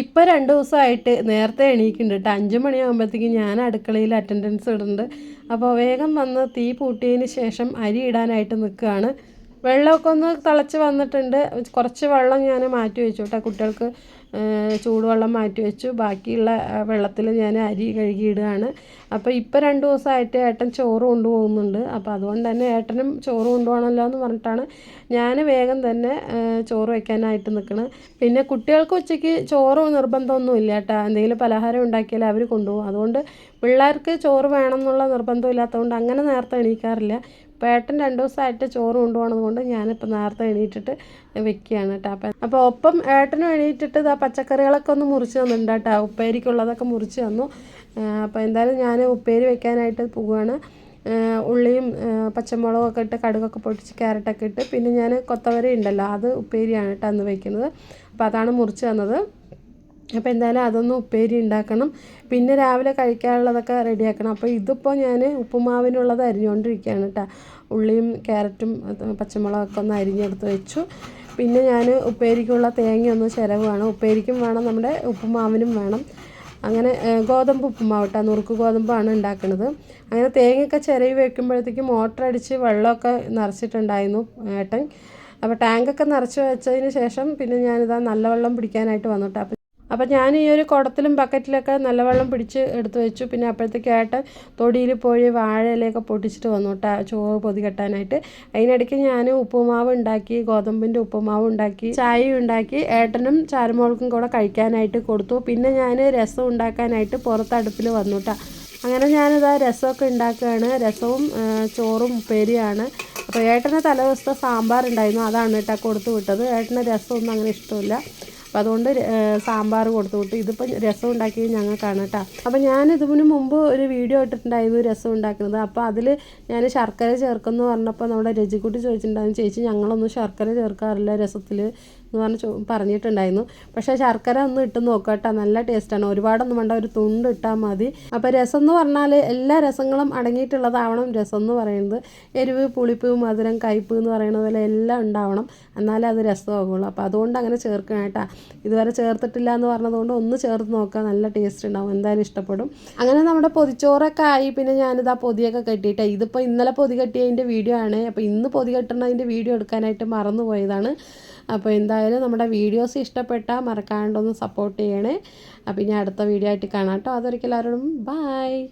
ഇപ്പം രണ്ട് ദിവസമായിട്ട് നേരത്തെ എണീക്കുന്നുണ്ട് കേട്ടോ. അഞ്ച് മണിയാകുമ്പോഴത്തേക്കും ഞാൻ അടുക്കളയിൽ അറ്റൻഡൻസ് ഇടുന്നുണ്ട്. അപ്പോൾ വേഗം വന്ന് തീ പൂട്ടിയതിന് ശേഷം അരി ഇടാനായിട്ട് നിൽക്കുകയാണ്. വെള്ളമൊക്കെ ഒന്ന് തിളച്ച് വന്നിട്ടുണ്ട്. കുറച്ച് വെള്ളം ഞാൻ മാറ്റി വെച്ചു കേട്ടോ. കുട്ടികൾക്ക് ചൂടുവെള്ളം മാറ്റി വെച്ചു. ബാക്കിയുള്ള വെള്ളത്തിൽ ഞാൻ അരി കഴുകിയിടുകയാണ്. അപ്പോൾ ഇപ്പോൾ രണ്ട് ദിവസമായിട്ട് ഏട്ടൻ ചോറ് കൊണ്ടുപോകുന്നുണ്ട്. അപ്പോൾ അതുകൊണ്ട് തന്നെ ഏട്ടനും ചോറ് കൊണ്ടുപോകണമല്ലോ എന്ന് പറഞ്ഞിട്ടാണ് ഞാൻ വേഗം തന്നെ ചോറ് വയ്ക്കാനായിട്ട് നിൽക്കുന്നത് പിന്നെ കുട്ടികൾക്ക് ഉച്ചയ്ക്ക് ചോറ് നിർബന്ധമൊന്നും ഇല്ല കേട്ടോ. എന്തെങ്കിലും പലഹാരം ഉണ്ടാക്കിയാൽ അവർ കൊണ്ടുപോകും. അതുകൊണ്ട് പിള്ളേർക്ക് ചോറ് വേണം എന്നുള്ള നിർബന്ധം ഇല്ലാത്തതുകൊണ്ട് അങ്ങനെ നേരത്തെ എണീക്കാറില്ല. ഇപ്പോൾ ഏട്ടൻ രണ്ട് ദിവസമായിട്ട് ചോറ് കൊണ്ടുപോകണത് കൊണ്ട് ഞാനിപ്പോൾ നേരത്തെ എണീറ്റിട്ട് വെക്കുകയാണ് കേട്ടോ. അപ്പം അപ്പോൾ ഒപ്പം ഏട്ടനും എണീറ്റിട്ട് ഇതാ പച്ചക്കറികളൊക്കെ ഒന്ന് മുറിച്ച് തന്നിട്ടുണ്ട് കേട്ടോ. ഉപ്പേരിക്കുള്ളതൊക്കെ മുറിച്ച് തന്നു. അപ്പോൾ എന്തായാലും ഞാൻ ഉപ്പേരി വെക്കാനായിട്ട് പോവുകയാണ് ഉള്ളിയും പച്ചമുളകും ഒക്കെ ഇട്ട് കടുകൊക്കെ പൊട്ടിച്ച് ക്യാരറ്റൊക്കെ ഇട്ട് പിന്നെ ഞാൻ കൊത്തവര ഉണ്ടല്ലോ അത് ഉപ്പേരിയാണ് കേട്ടോ അന്ന് വയ്ക്കുന്നത് അപ്പോൾ അതാണ് മുറിച്ച് തന്നത്. അപ്പോൾ എന്തായാലും അതൊന്ന് ഉപ്പേരി ഉണ്ടാക്കണം. പിന്നെ രാവിലെ കഴിക്കാനുള്ളതൊക്കെ റെഡിയാക്കണം. അപ്പോൾ ഇതിപ്പോൾ ഞാൻ ഉപ്പുമാവിനുള്ളത് അരിഞ്ഞുകൊണ്ടിരിക്കുകയാണ് കേട്ടോ ഉള്ളിയും ക്യാരറ്റും പച്ചമുളകൊക്കെ ഒന്ന് അരിഞ്ഞെടുത്ത് വെച്ചു. പിന്നെ ഞാൻ ഉപ്പേരിക്കുള്ള തേങ്ങ ഒന്ന് ചിലവ് വേണം ഉപ്പേരിക്കും വേണം നമ്മുടെ ഉപ്പുമാവിനും വേണം. അങ്ങനെ ഗോതമ്പ് ഉപ്പുമാവ് കേട്ടോ നുറുക്ക് ഗോതമ്പാണ് ഉണ്ടാക്കുന്നത് അങ്ങനെ തേങ്ങയൊക്കെ ചിരവി വെക്കുമ്പോഴത്തേക്കും മോട്ടർ അടിച്ച് വെള്ളമൊക്കെ നിറച്ചിട്ടുണ്ടായിരുന്നു ഏട്ടൻ. അപ്പോൾ ടാങ്കൊക്കെ നിറച്ച് വെച്ചതിന് ശേഷം പിന്നെ ഞാനിതാ നല്ല വെള്ളം പിടിക്കാനായിട്ട് വന്നു കേട്ടോ അപ്പോൾ ഞാൻ ഈ ഒരു കുടത്തിലും ബക്കറ്റിലൊക്കെ നല്ല വെള്ളം പിടിച്ച് എടുത്തു വെച്ചു. പിന്നെ അപ്പോഴത്തേക്ക് ആയിട്ട് തൊടിയിൽ പോയി വാഴയിലൊക്കെ പൊട്ടിച്ചിട്ട് വന്നു കേട്ടോ ചോറ് പൊതി കെട്ടാനായിട്ട്. അതിനിടയ്ക്ക് ഞാൻ ഉപ്പുമാവ് ഉണ്ടാക്കി ഗോതമ്പിന്റെ ഉപ്പുമാവ് ഉണ്ടാക്കി ചായയും ഉണ്ടാക്കി ഏട്ടനും ചാരമോൾക്കും കൂടെ കഴിക്കാനായിട്ട് കൊടുത്തു. പിന്നെ ഞാൻ രസം ഉണ്ടാക്കാനായിട്ട് പുറത്തടുപ്പിൽ വന്നു കേട്ടോ. അങ്ങനെ ഞാനിതാ രസമൊക്കെ ഉണ്ടാക്കുകയാണ്. രസവും ചോറും ഉപ്പേരിയാണ്. അപ്പോൾ ഏട്ടന് തലേദിവസത്തെ സാമ്പാർ ഉണ്ടായിരുന്നു അതാണ് കേട്ടോ കൊടുത്തു വിട്ടത്. ഏട്ടന് രസമൊന്നും അങ്ങനെ ഇഷ്ടമില്ല. അപ്പോൾ അതുകൊണ്ട് സാമ്പാർ കൊടുത്തു വിട്ടു. ഇതിപ്പോൾ രസം ഉണ്ടാക്കിയത് ഞങ്ങൾക്കാണ് കേട്ടോ. അപ്പോൾ ഞാൻ ഇതിന് മുമ്പ് ഒരു വീഡിയോ ഇട്ടിട്ടുണ്ടായിരുന്നു രസം ഉണ്ടാക്കുന്നത്. അപ്പോൾ അതിൽ ഞാൻ ശർക്കര ചേർക്കുന്നു പറഞ്ഞപ്പോൾ നമ്മുടെ രജിക്കുട്ടി ചോദിച്ചിട്ടുണ്ടായിരുന്നു ചേച്ചി ഞങ്ങളൊന്നും ശർക്കര ചേർക്കാറില്ല രസത്തിൽ എന്ന് പറഞ്ഞ് പറഞ്ഞിട്ടുണ്ടായിരുന്നു. പക്ഷേ ശർക്കര ഒന്ന് ഇട്ട് നോക്കട്ടെ. നല്ല ടേസ്റ്റാണ്. ഒരുപാടൊന്നും വേണ്ട. ഒരു തുണ്ട് ഇട്ടാൽ മതി. അപ്പോൾ രസം എന്ന് പറഞ്ഞാൽ എല്ലാ രസങ്ങളും അടങ്ങിയിട്ടുള്ളതാവണം രസം എന്ന് പറയുന്നത്. എരിവ് പുളിപ്പ് മധുരം കയ്പ്പ് എന്ന് പറയുന്ന പോലെ എല്ലാം ഉണ്ടാവണം. എന്നാലേ അത് രസമാകുള്ളൂ അപ്പോൾ അതുകൊണ്ട് അങ്ങനെ ചേർക്കണം കേട്ടോ. ഇതുവരെ ചേർത്തിട്ടില്ല എന്ന് പറഞ്ഞതുകൊണ്ട് ഒന്ന് ചേർത്ത് നോക്കുക നല്ല ടേസ്റ്റ് ഉണ്ടാവും. എന്തായാലും ഇഷ്ടപ്പെടും. അങ്ങനെ നമ്മുടെ പൊതിച്ചോറൊക്കെ ആയി. പിന്നെ ഞാനിതാ പൊതിയൊക്കെ കെട്ടിയിട്ട്. ഇതിപ്പോൾ ഇന്നലെ പൊതി കെട്ടിയതിന്റെ വീഡിയോ ആണ്. അപ്പോൾ ഇന്ന് പൊതി കെട്ടുന്നതിന്റെ വീഡിയോ എടുക്കാനായിട്ട് മറന്നു പോയതാണ് അപ്പോൾ എന്തായാലും നമ്മുടെ വീഡിയോസ് ഇഷ്ടപ്പെട്ടാൽ മറക്കാണ്ടൊന്ന് സപ്പോർട്ട് ചെയ്യണേ. അപ്പോൾ ഇനി അടുത്ത വീഡിയോ ആയിട്ട് കാണാം കേട്ടോ. അതൊരിക്കലും ആരോടും ബായ്